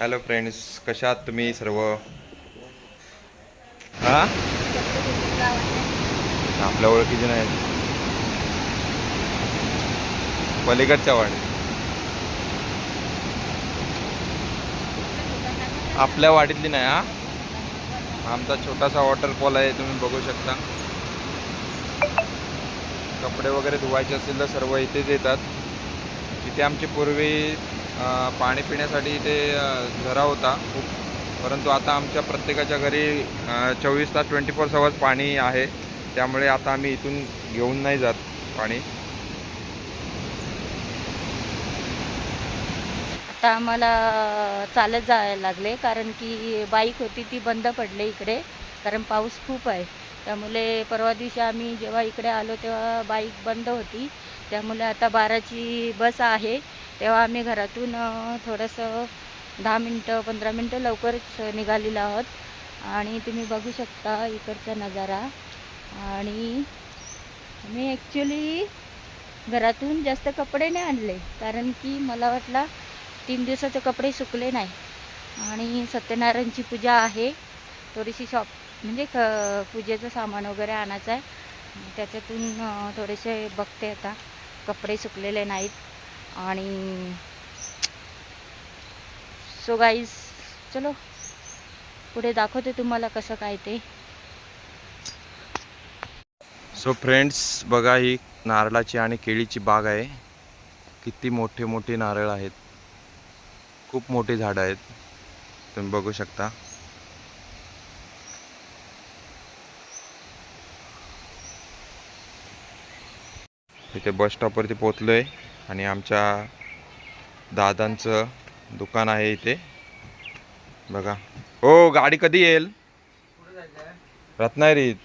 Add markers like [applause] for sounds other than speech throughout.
Hello friends कशा आहात तुम्ही सर्व? हा? आपल्या ओळखीचे नाही. पलीकडच्या वाडीत आपल्या वाडीतली नाही हा? आमचा छोटासा वॉटरफॉल आहे तुम्ही बघू शकता. कपडे वगैरे धुवायचे असतील तर सर्व इथेच येतात. इथे आमची पूर्वी पाणी पिण्यासाठी इथे झरा होता. खूप परंतु आता आमच्या प्रत्येकाच्या घरी चोवीस तास ट्वेंटी फोर आवर्स पाणी आहे. त्यामुळे आता आम्ही इथून घेऊन नाही जात पाणी. आता आम्हाला चालत जायला लागले. कारण की बाईक होती ती बंद पडली इकडे. कारण पाऊस खूप आहे. त्यामुळे परवा दिवशी आम्ही जेव्हा इकडे आलो तेव्हा बाईक बंद होती. त्यामुळे आता बाराची बस आहे. तेव्हा आम्ही घरातून थोडंसं दहा मिनटं पंधरा मिनटं लवकरच निघालेलो आहोत. आणि तुम्ही बघू शकता इकडचा नजारा. आणि मी ॲक्च्युली घरातून जास्त कपडे नाही आणले कारण की मला वाटला तीन दिवसाचे कपडे सुकले नाही. आणि सत्यनारायणची पूजा आहे. थोडीशी शॉप म्हणजे क पूजेचं सामान वगैरे आणायचं आहे. त्याच्यातून थोडेसे बघते आता. कपडे सुकलेले नाहीत. आणि सो गाईज चलो पुढे दाखवते तुम्हाला कसं काय ते. सो फ्रेंड्स बघा ही नारळाची आणि केळीची बाग आहे. किती मोठे मोठे नारळ आहेत. खूप मोठी झाडं आहेत. तुम्ही बघू शकता. इथे बस स्टॉपवरती पोचलो आहे आणि आमच्या दादांचं दुकान आहे इथे. बघा. हो गाडी कधी येईल? रत्नागिरीत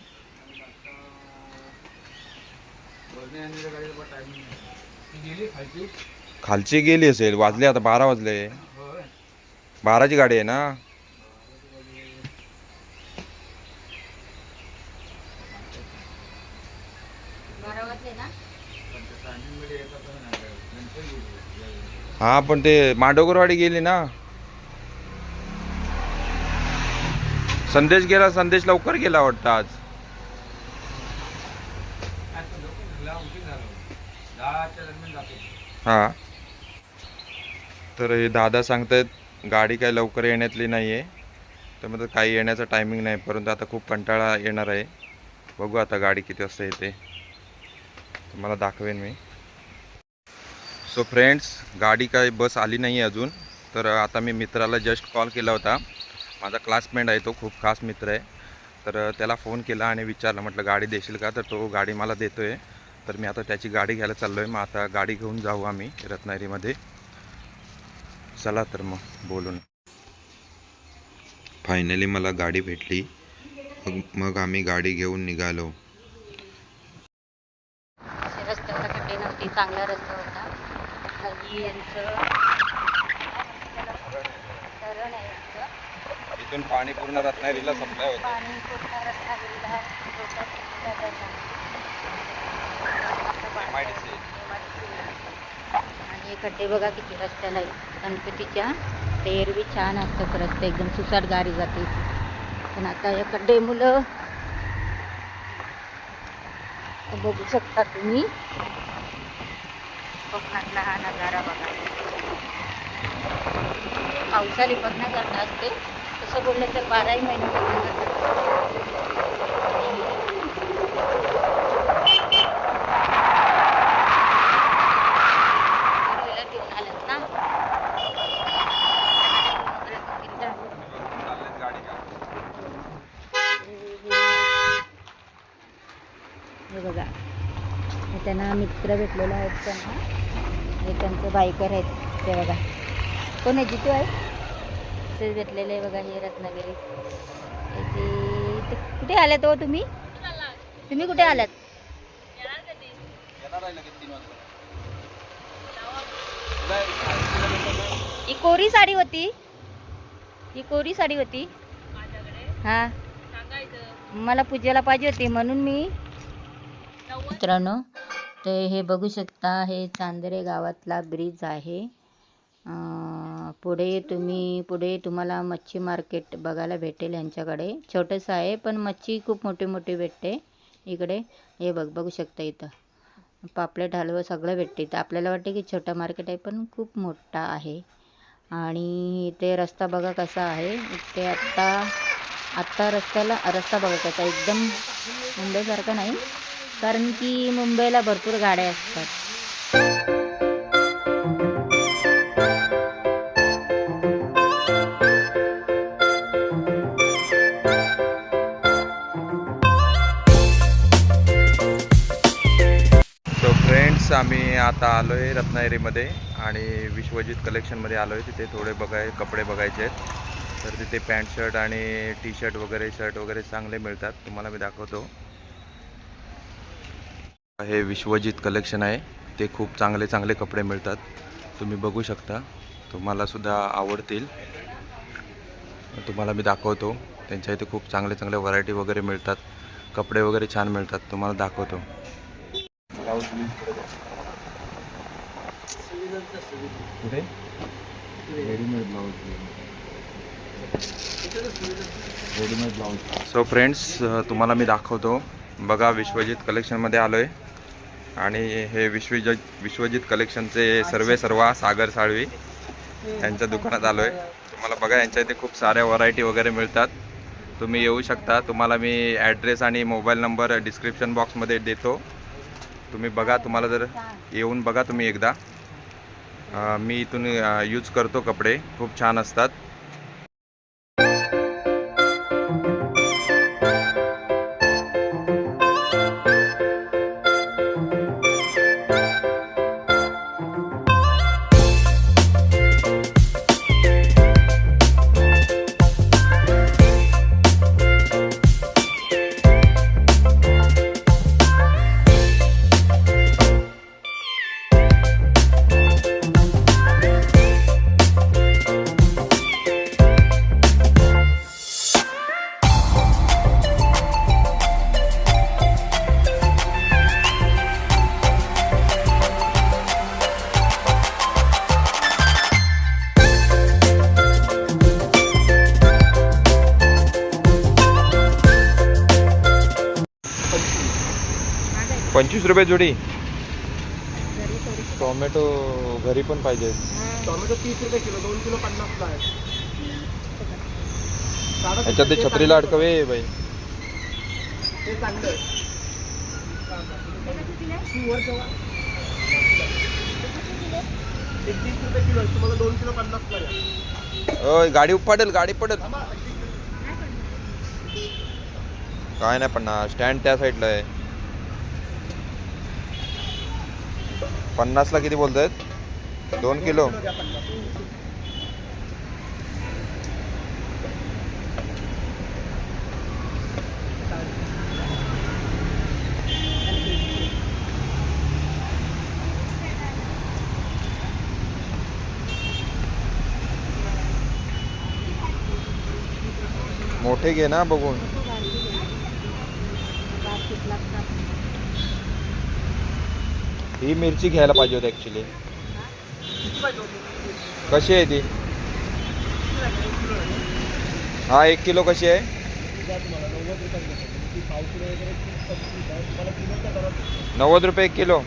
खालची गेली असेल. वाजले आता बारा वाजले. बाराची गाडी आहे ना? हा पण ते माडोगरवाडी गेली ना. संदेश गेला संदेश लवकर गेला वाटतं आज. हा. तर हे दादा सांगतायत गाडी काय लवकर येण्यातली नाही आहे त्यामध्ये काही येण्याचा टायमिंग नाही परंतु आता खूप कंटाळा येणार आहे. बघू आता गाडी किती वाजता येते. तुम्हाला दाखवेन मी. सो फ्रेंड्स गाडी काय बस आली नाही आहे अजून. तर आता मी मित्राला जस्ट कॉल केला होता. माझा क्लासमेट आहे तो खूप खास मित्र आहे. तर त्याला फोन केला आणि विचारलं म्हटलं गाडी देशील का? तर तो गाडी मला देतो आहे तर मी आता त्याची गाडी घ्यायला चाललो आहे मग आता गाडी घेऊन जाऊ आम्ही रत्नागिरीमध्ये. चला तर मग बोलून. फायनली मला गाडी भेटली. मग मग आम्ही गाडी घेऊन निघालो. चांगला रस्ता यांचं धरण आहे इथं. इथून पाणी पूर्ण रत्नागिरीला सप्लाय होतं. पाणी पूर्ण रत्नागिरीला. आणि हे खड्डे बघा किती रस्त्याला गणपतीच्या ते एरवी छान असतं खरंच ते एकदम सुसाट गाडी जाते. पण आता हे खड्डे मुलं बघू शकता तुम्ही. कोकणातला हा नजारा बघा. पावसाळी बघण्यासारखं असते. तसं बोललं तर बाराही महिने बघण्यासारखं आपल्याला घेऊन आलेत ना हे बघा हे त्यांना मित्र भेटलेला आहेत त्यांना. हे त्यांचे बायकर आहेत ते बघा. कोण आहे जितू आहे? ते भेटलेलं आहे बघा हे रत्नागिरी. इथे कुठे आल्यात हो तुम्ही? तुम्ही कुठे आलात? ही कोरी साडी होती. ही कोरी साडी होती. हा. मला पूजेला पाहिजे होती म्हणून मी मित्रांनो ते हे बघू शकता हे चांदरे गावातला ब्रिज आहे. पुढे तुम्ही पुढे तुम्हाला मच्छी मार्केट बघायला भेटेल यांच्याकडे छोटंसं आहे पण मच्छी खूप मोठी मोठी भेटते इकडे. हे बघ बघू शकता इथं. पापलेट हलवं सगळं भेटते इथं. आपल्याला वाटते की छोटं मार्केट आहे पण खूप मोठा आहे. आणि इथे रस्ता बघा कसा आहे. इथे आत्ता आत्ता रस्त्याला रस्ता बघा कसा एकदम मुंबईसारखा नाही. कारण की मुंबईला भरपूर गाड्या असतात. सो फ्रेंड्स आम्ही आता आलो आहे रत्नागिरीमध्ये आणि विश्वजित कलेक्शनमध्ये आलो आहे तिथे थोडे बघाय कपडे बघायचे आहेत. तर तिथे पॅन्ट शर्ट आणि टी शर्ट वगैरे शर्ट वगैरे चांगले मिळतात. तुम्हाला मी दाखवतो. हे विश्वजित कलेक्शन आहे. ते खूप चांगले चांगले कपडे मिळतात. तुम्ही बघू शकता. तुम्हाला सुद्धा आवडतील. तुम्हाला मी दाखवतो. त्यांच्या इथे खूप चांगले चांगले व्हरायटी वगैरे मिळतात. कपडे वगैरे छान मिळतात. तुम्हाला दाखवतो. रेडीमेड ब्लाऊज सो फ्रेंड्स तुम्हाला मी दाखवतो. बघा विश्वजित कलेक्शनमध्ये आलो आहे आणि हे विश्वजित विश्वजित कलेक्शनचे सर्वे सर्वा सागर साळवी यांच्या दुकानात आलो आहे तुम्हाला बघा यांच्या इथे खूप साऱ्या व्हरायटी वगैरे मिळतात. तुम्ही येऊ शकता. तुम्हाला मी ॲड्रेस आणि मोबाईल नंबर डिस्क्रिप्शन बॉक्समध्ये देतो. तुम्ही बघा तुम्हाला जर येऊन बघा तुम्ही एकदा. मी इथून यूज करतो कपडे. खूप छान असतात. पंचवीस रुपये जोडी. टोमॅटो घरी पण पाहिजे. टोमॅटो तीस रुपये किलो दोन किलो पन्नासला आहे. साडा ह्याच्यात ते छत्रीला अडकवे बाई. ते चांगलं गाडी पडेल गाडी पडेल. काय नाही पन्नास स्टँड त्या साईडला आहे. पन्नासला किती बोलतायत? दोन किलो. मोठे घे ना बघून. ही मिरची घ्यायला पाहिजे होती ॲक्च्युली कशी आहे ती? हा एक किलो कशी आहे? नव्वद रुपये एक किलो.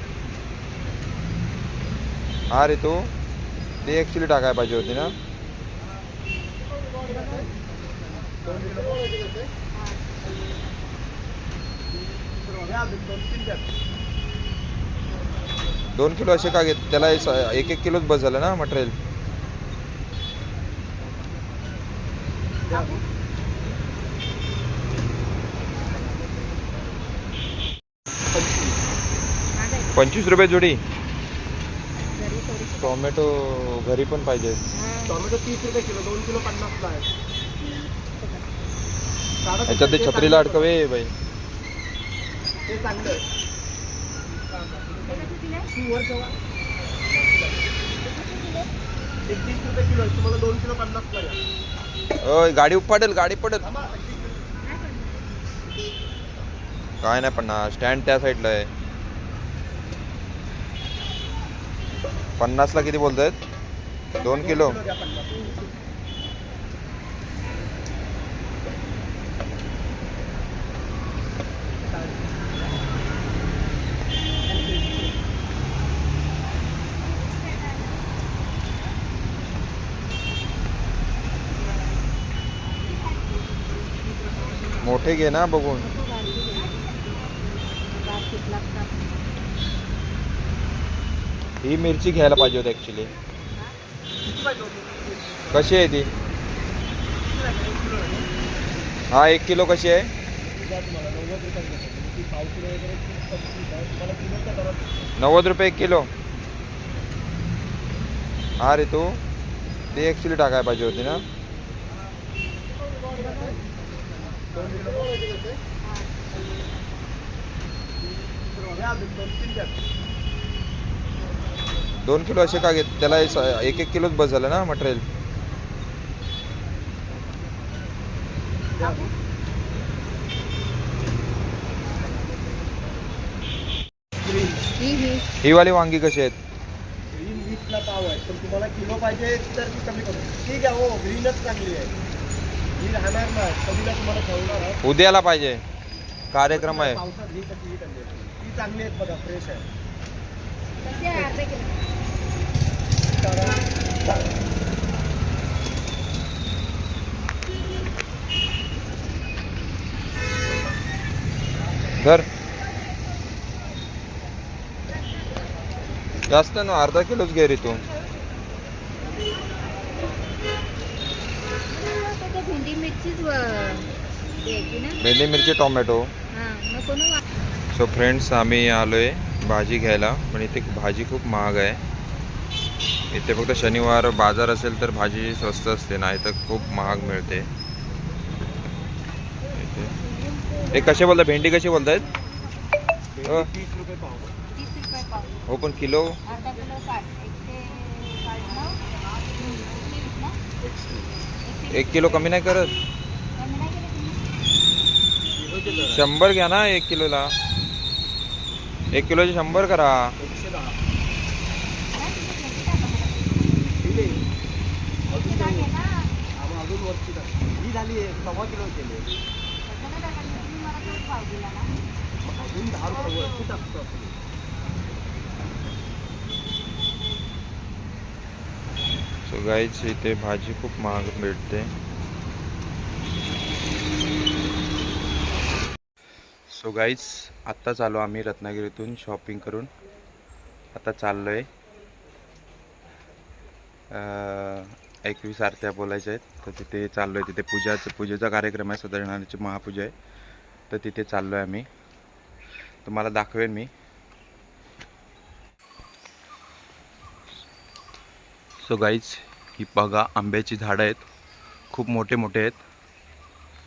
हा रे तू. ती ॲक्च्युली टाकायला पाहिजे होती ना. दोन दोन किलो असे का घेत त्याला एक एक किलोच बस झालं ना मटेरियल. पंचवीस रुपये जोडी टोमॅटो घरी पण पाहिजे टोमॅटो तीस रुपये किलो दोन किलो आहे ह्याच्यात ते छत्रीला अडकवे बाई आहे. ते चांगलं रुपये किलो आहे. तुम्हाला दोन किलो ओय गाडी पडेल गाडी पडेल. थांबा. काय नाही पन्नास स्टँड त्या साईडला आहे. पन्नासला किती बोलतायत? दोन किलो द्या पन्नास. मोठे घे ना बघून. ही मिरची घ्यायला पाहिजे होती ऍक्च्युली कशी आहे ती? हा एक किलो कशी आहे? नव्वद रुपये एक किलो. हा रे तू. ती ॲक्च्युली टाकायला पाहिजे होती ना. दोन किलो असे का घेत त्याला एक एक किलोच बस झालं ना मटेरियल? ही वाली वांगी कशी आहेत? ग्रीन वीसला पाव आहे. पण तुम्हाला किलो पाहिजे तर ती कमी करू ठीक आहे हो ग्रीनच चांगली आहे. राहणार ना कधीला तुम्हाला ठेवणार उद्याला पाहिजे. कार्यक्रम आहे पावसात ही कशी ही आहे ती चांगली आहेत बघा फ्रेश आहे. धर. जास्त ना अर्धा किलोच घे रे तू. मिरचीच द्यायची ना? भेंडी मिरची टोमॅटो. हां नको ना सो फ्रेंड्स आम्ही आलोय भाजी घ्यायला पण इथे भाजी खूप महाग आहे. इथे फक्त शनिवार बाजार असेल तर भाजी स्वस्त असते नाही तर खूप महाग मिळते. इथे. हे कसे बोलतात भेंडी कशी बोलतायत? हो. तीस रुपये पाव. तीस रुपये पाव. हो पण किलो? अर्धा एक किलो कमी नाही करत. शंभर घ्या ना एक किलोला. एक किलोचे शंभर करा. एकशे दहा नाही, किलो भेंडी अजून भेंडी नाही. टाके ना. आम्ही अजून वरती टाक. ही झाली आहे सव्वा किलो केली तसं नाही टाकायचं. तुम्ही मला तोच भाव दिला ना. अजून दहा रुपये वरती टाकतो आपण. सो गाईच इथे भाजी खूप महाग भेटते सो गाईच आत्ताच आलो आम्ही रत्नागिरीतून शॉपिंग करून. आता चाललो आहे एकवीस आरत्या बोलायच्या आहेत. तर तिथे चाललो आहे तिथे पूजाचं पूजेचा कार्यक्रम आहे. सत्यनारायणाची महापूजा आहे. तर तिथे चाललो आहे आम्ही. तुम्हाला दाखवेन मी. सो गाईज ही बघा आंब्याची झाडं आहेत. खूप मोठे मोठे आहेत.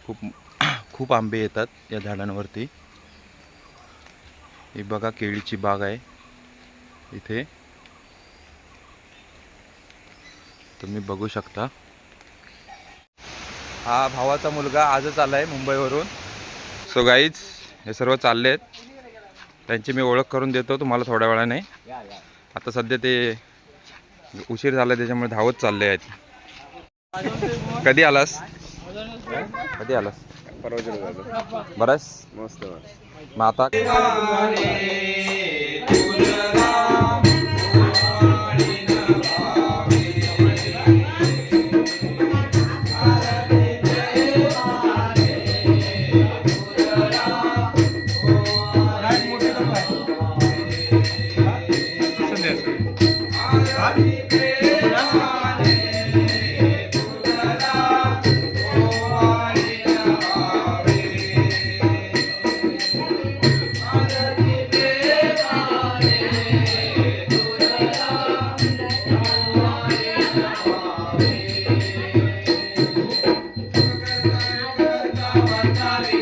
खूप [clears throat] खूप आंबे येतात या झाडांवरती. ही बघा केळीची बाग आहे इथे. तुम्ही बघू शकता. हा भावाचा मुलगा आजच आला आहे मुंबईवरून. सो गाईज हे सर्व चालले आहेत त्यांची मी ओळख करून देतो तुम्हाला थोड्या वेळाने. आता सध्या ते उशीर झाला त्याच्यामुळे धावत चालले आहेत. कधी आलास? कधी आलास? परवा बराच मस्त मग आता? Sorry.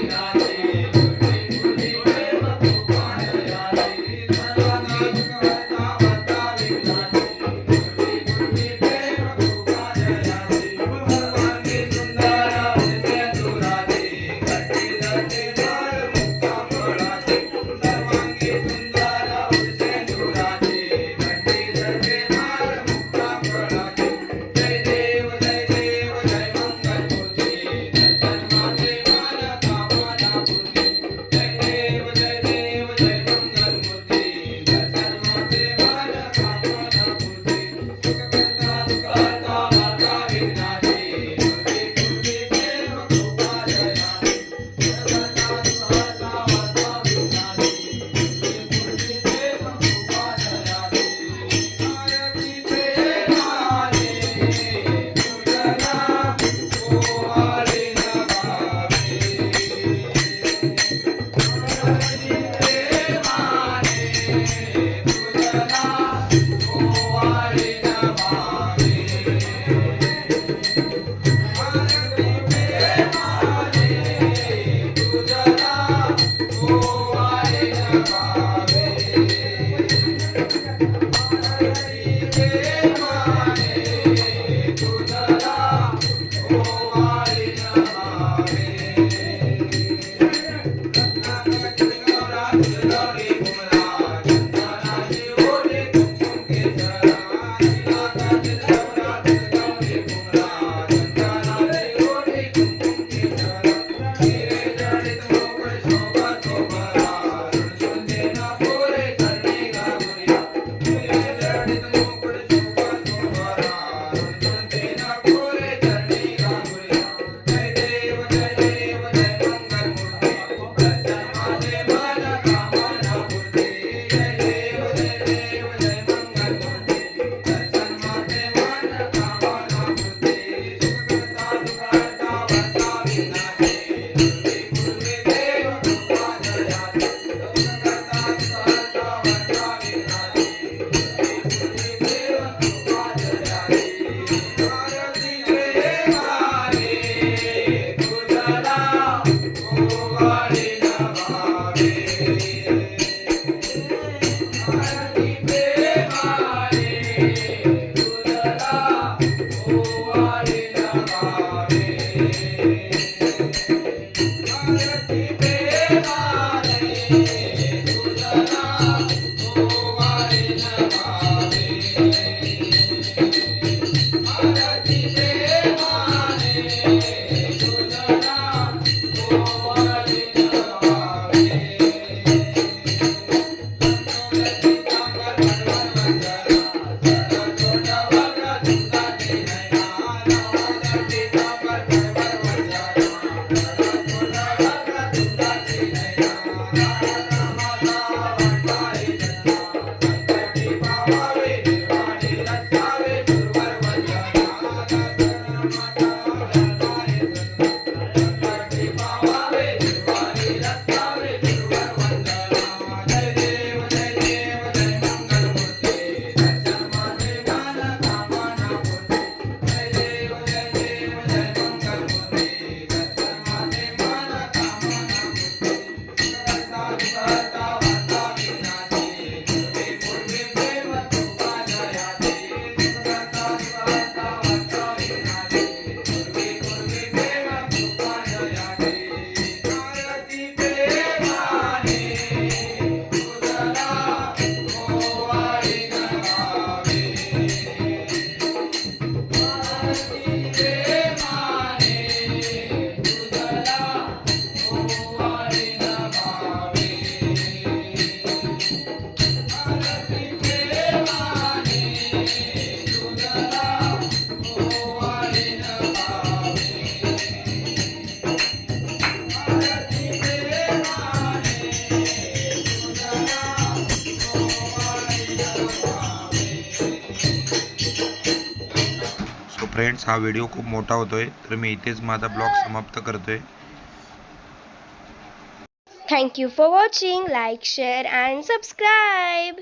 हा व्हिडिओ खूप मोठा होतोय तर मी इथेच माझा ब्लॉग समाप्त करतोय. Thank you for watching like share and subscribe